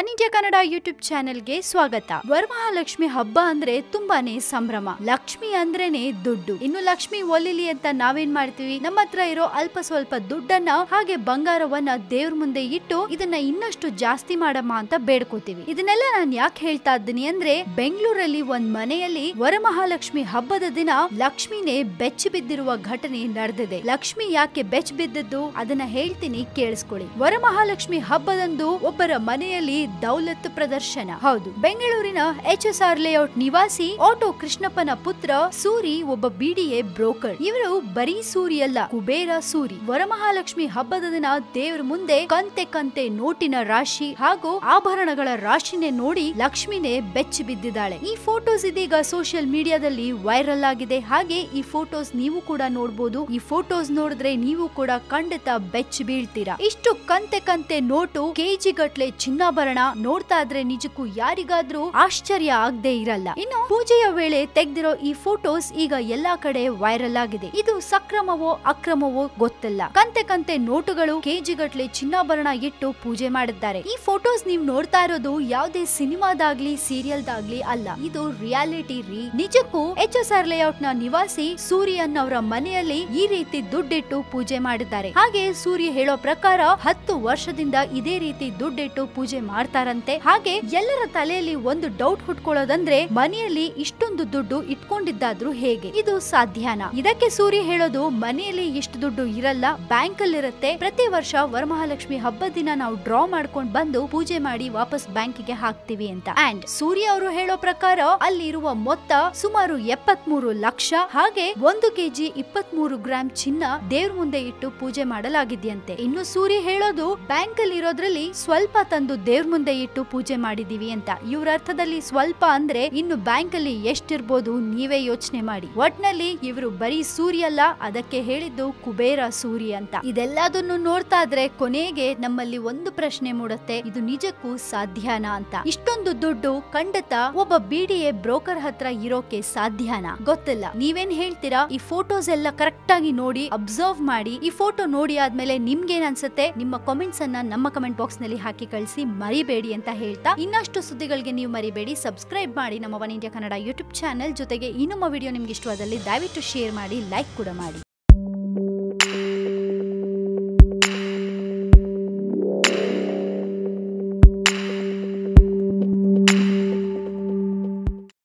India Kannada YouTube ಚಾನೆಲ್ಗೆ ಸ್ವಾಗತ. ವರಮಹಾಲಕ್ಷ್ಮಿ ಹಬ್ಬ ಅಂದ್ರೆ ತುಂಬಾನೇ ಸಂಭ್ರಮ. ಲಕ್ಷ್ಮಿ ಅಂದ್ರೇನೆ ದುಡ್ಡು. ಇನ್ನು ಲಕ್ಷ್ಮಿ ಒಲಿಲಿ ಅಂತ ನಾವೇನ್ ಮಾಡ್ತೀವಿ? ನಮ್ಮ ಹತ್ರ ಇರೋ ಅಲ್ಪ ಸ್ವಲ್ಪ ದುಡ್ಡನ್ನ ಹಾಗೆ ಬಂಗಾರವನ್ನ ದೇವ್ರ ಮುಂದೆ ಇಟ್ಟು ಇದನ್ನ ಇನ್ನಷ್ಟು ಜಾಸ್ತಿ ಮಾಡಮ್ಮ ಅಂತ ಬೇಡ್ಕೋತೀವಿ. ಇದನ್ನೆಲ್ಲ ನಾನ್ ಯಾಕೆ ಹೇಳ್ತಾ ಇದ್ದೀನಿ ಅಂದ್ರೆ, ಬೆಂಗಳೂರಲ್ಲಿ ಒಂದ್ ಮನೆಯಲ್ಲಿ ವರಮಹಾಲಕ್ಷ್ಮಿ ಹಬ್ಬದ ದಿನ ಲಕ್ಷ್ಮಿನೇ ಬೆಚ್ಚಿ ಬಿದ್ದಿರುವ ಘಟನೆ ನಡೆದಿದೆ. ಲಕ್ಷ್ಮಿ ಯಾಕೆ ಬೆಚ್ಚ ಬಿದ್ದದ್ದು? ಅದನ್ನ ಹೇಳ್ತೀನಿ, ಕೇಳಿಸ್ಕೊಳ್ಳಿ. ವರಮಹಾಲಕ್ಷ್ಮಿ ಹಬ್ಬದಂದು ಒಬ್ಬರ ಮನೆಯಲ್ಲಿ ದೌಲತ್ ಪ್ರದರ್ಶನ. ಹೌದು. ಬೆಂಗಳೂರಿನ ಎಚ್ ಎಸ್ ಆರ್ ಲೇಔಟ್ ನಿವಾಸಿ ಆಟೋ ಕೃಷ್ಣಪ್ಪನ ಪುತ್ರ ಸೂರಿ ಒಬ್ಬ ಬಿಡಿಎ ಬ್ರೋಕರ್. ಇವರು ಬರೀ ಸೂರಿ ಅಲ್ಲ ಕುಬೇರ ಸೂರಿ. ವರಮಹಾಲಕ್ಷ್ಮಿ ಹಬ್ಬದ ದಿನ ದೇವರ ಮುಂದೆ ಕಂತೆ ಕಂತೆ ನೋಟಿನ ರಾಶಿ ಹಾಗೂ ಆಭರಣಗಳ ರಾಶಿನೇ ನೋಡಿ ಲಕ್ಷ್ಮಿನೇ ಬೆಚ್ಚಿ ಬಿದ್ದಿದ್ದಾಳೆ. ಈ ಫೋಟೋಸ್ ಇದೀಗ ಸೋಷಿಯಲ್ ಮೀಡಿಯಾದಲ್ಲಿ ವೈರಲ್ ಆಗಿದೆ. ಹಾಗೆ ಈ ಫೋಟೋಸ್ ನೀವು ಕೂಡ ನೋಡಬಹುದು ಈ ಫೋಟೋಸ್ ನೋಡಿದ್ರೆ ನೀವು ಕೂಡ ಖಂಡಿತ ಬೆಚ್ಚಿ ಬೀಳ್ತೀರಾ. ಇಷ್ಟು ಕಂತೆ ಕಂತೆ ನೋಟು ಕೆಜಿ ಗಟ್ಲೆ ಚಿನ್ನಾಭರಣ ನೋಡ್ತಾ ಇದ್ರೆ ನಿಜಕ್ಕೂ ಯಾರಿಗಾದ್ರೂ ಆಶ್ಚರ್ಯ ಆಗದೆ ಇರಲ್ಲ. ಇನ್ನು ಪೂಜೆಯ ವೇಳೆ ತೆಗ್ದಿರೋ ಈ ಫೋಟೋಸ್ ಈಗ ಎಲ್ಲಾ ಕಡೆ ವೈರಲ್ ಆಗಿದೆ. ಇದು ಸಕ್ರಮವೋ ಅಕ್ರಮವೋ ಗೊತ್ತಿಲ್ಲ. ಕಂತೆ ಕಂತೆ ನೋಟುಗಳು ಕೆಜಿ ಗಟ್ಲೆ ಚಿನ್ನಾಭರಣ ಇಟ್ಟು ಪೂಜೆ ಮಾಡಿದ್ದಾರೆ. ಈ ಫೋಟೋಸ್ ನೀವು ನೋಡ್ತಾ ಇರೋದು ಯಾವುದೇ ಸಿನಿಮಾದಾಗ್ಲಿ ಸೀರಿಯಲ್ದಾಗ್ಲಿ ಅಲ್ಲ. ಇದು ರಿಯಾಲಿಟಿ ರೀ. ನಿಜಕ್ಕೂ ಎಚ್ ಎಸ್ ಆರ್ ಲೇಔಟ್ನ ನಿವಾಸಿ ಸೂರ್ಯನ್ ಅವರ ಮನೆಯಲ್ಲಿ ಈ ರೀತಿ ದುಡ್ಡಿಟ್ಟು ಪೂಜೆ ಮಾಡಿದ್ದಾರೆ. ಹಾಗೆ ಸೂರ್ಯ ಹೇಳೋ ಪ್ರಕಾರ ಹತ್ತು ವರ್ಷದಿಂದ ಇದೇ ರೀತಿ ದುಡ್ಡಿಟ್ಟು ಪೂಜೆ ಮಾಡ್ತಾರಂತೆ. ಹಾಗೆ ಎಲ್ಲರ ತಲೆಯಲ್ಲಿ ಒಂದು ಡೌಟ್ ಹುಟ್ಕೊಳ್ಳೋದಂದ್ರೆ ಮನೆಯಲ್ಲಿ ಇಷ್ಟೊಂದು ದುಡ್ಡು ಇಟ್ಕೊಂಡಿದ್ದಾದ್ರೂ ಹೇಗೆ? ಇದು ಸಾಧ್ಯನ? ಇದಕ್ಕೆ ಸೂರ್ಯ ಹೇಳೋದು ಮನೆಯಲ್ಲಿ ಇಷ್ಟು ದುಡ್ಡು ಇರಲ್ಲ ಬ್ಯಾಂಕ್ ಅಲ್ಲಿರುತ್ತೆ ಪ್ರತಿ ವರ್ಷ ವರಮಹಾಲಕ್ಷ್ಮಿ ಹಬ್ಬದ ದಿನ ನಾವು ಡ್ರಾ ಮಾಡ್ಕೊಂಡ್ ಬಂದು ಪೂಜೆ ಮಾಡಿ ವಾಪಸ್ ಬ್ಯಾಂಕಿಗೆ ಹಾಕ್ತಿವಿ ಅಂತ. ಅಂಡ್ ಸೂರ್ಯ ಅವರು ಹೇಳೋ ಪ್ರಕಾರ ಅಲ್ಲಿರುವ ಮೊತ್ತ ಸುಮಾರು ಎಪ್ಪತ್ಮೂರು ಲಕ್ಷ. ಹಾಗೆ ಒಂದು ಕೆಜಿ ಇಪ್ಪತ್ಮೂರು ಗ್ರಾಂ ಚಿನ್ನ ದೇವ್ರ ಮುಂದೆ ಇಟ್ಟು ಪೂಜೆ ಮಾಡಲಾಗಿದೆಯಂತೆ. ಇನ್ನು ಸೂರ್ಯ ಹೇಳೋದು ಬ್ಯಾಂಕ್ ಅಲ್ಲಿ ಇರೋದ್ರಲ್ಲಿ ಸ್ವಲ್ಪ ತಂದು ದೇವ್ರ ಮುಂದೆ ಇಟ್ಟು ಪೂಜೆ ಮಾಡಿದೀವಿ ಅಂತ. ಇವ್ರ ಅರ್ಥದಲ್ಲಿ ಸ್ವಲ್ಪ ಅಂದ್ರೆ ಇನ್ನು ಬ್ಯಾಂಕ್ ಅಲ್ಲಿ ಎಷ್ಟಿರ್ಬೋದು ನೀವೇ ಯೋಚನೆ ಮಾಡಿ. ಒಟ್ನಲ್ಲಿ ಇವರು ಬರೀ ಸೂರ್ಯ ಅಲ್ಲ, ಅದಕ್ಕೆ ಹೇಳಿದ್ದು ಕುಬೇರ ಸೂರ್ಯ ಅಂತ. ಇದೆಲ್ಲದನ್ನು ನೋಡ್ತಾ ಇದ್ರೆ ಕೊನೆಗೆ ನಮ್ಮಲ್ಲಿ ಒಂದು ಪ್ರಶ್ನೆ ಮೂಡುತ್ತೆ, ಇದು ನಿಜಕ್ಕೂ ಸಾಧ್ಯನಾ ಅಂತ. ಇಷ್ಟೊಂದು ದುಡ್ಡು ಖಂಡಿತ ಒಬ್ಬ ಬಿಡಿಎ ಬ್ರೋಕರ್ ಹತ್ರ ಇರೋಕೆ ಸಾಧ್ಯನಾ? ಗೊತ್ತಿಲ್ಲ. ನೀವೇನ್ ಹೇಳ್ತೀರಾ? ಈ ಫೋಟೋಸ್ ಎಲ್ಲ ಕರೆಕ್ಟ್ ಆಗಿ ನೋಡಿ, ಅಬ್ಸರ್ವ್ ಮಾಡಿ. ಈ ಫೋಟೋ ನೋಡಿ ಆದ್ಮೇಲೆ ನಿಮ್ಗೇನ್ ಅನ್ಸುತ್ತೆ? ನಿಮ್ಮ ಕಾಮೆಂಟ್ಸ್ ಅನ್ನ ನಮ್ಮ ಕಮೆಂಟ್ ಬಾಕ್ಸ್ನಲ್ಲಿ ಹಾಕಿ ಕಳಿಸಿ ಮರಿಬೇಡಿ ಅಂತ ಹೇಳ್ತಾ ಇನ್ನಷ್ಟು ಸುದ್ದಿಗಳಿಗೆ ನೀವು ಮರಿಬೇಡಿ. ಸಬ್ಸ್ಕ್ರೈಬ್ ಮಾಡಿ ನಮ್ಮ One India Kannada YouTube channel ಜೊತೆಗೆ ಇನ್ನೊಮ್ಮ ವಿಡಿಯೋ ನಿಮ್ಗೆ ಇಷ್ಟವಾದಲ್ಲಿ ದಯವಿಟ್ಟು ಶೇರ್ ಮಾಡಿ ಲೈಕ್ ಕೂಡ ಮಾಡಿ.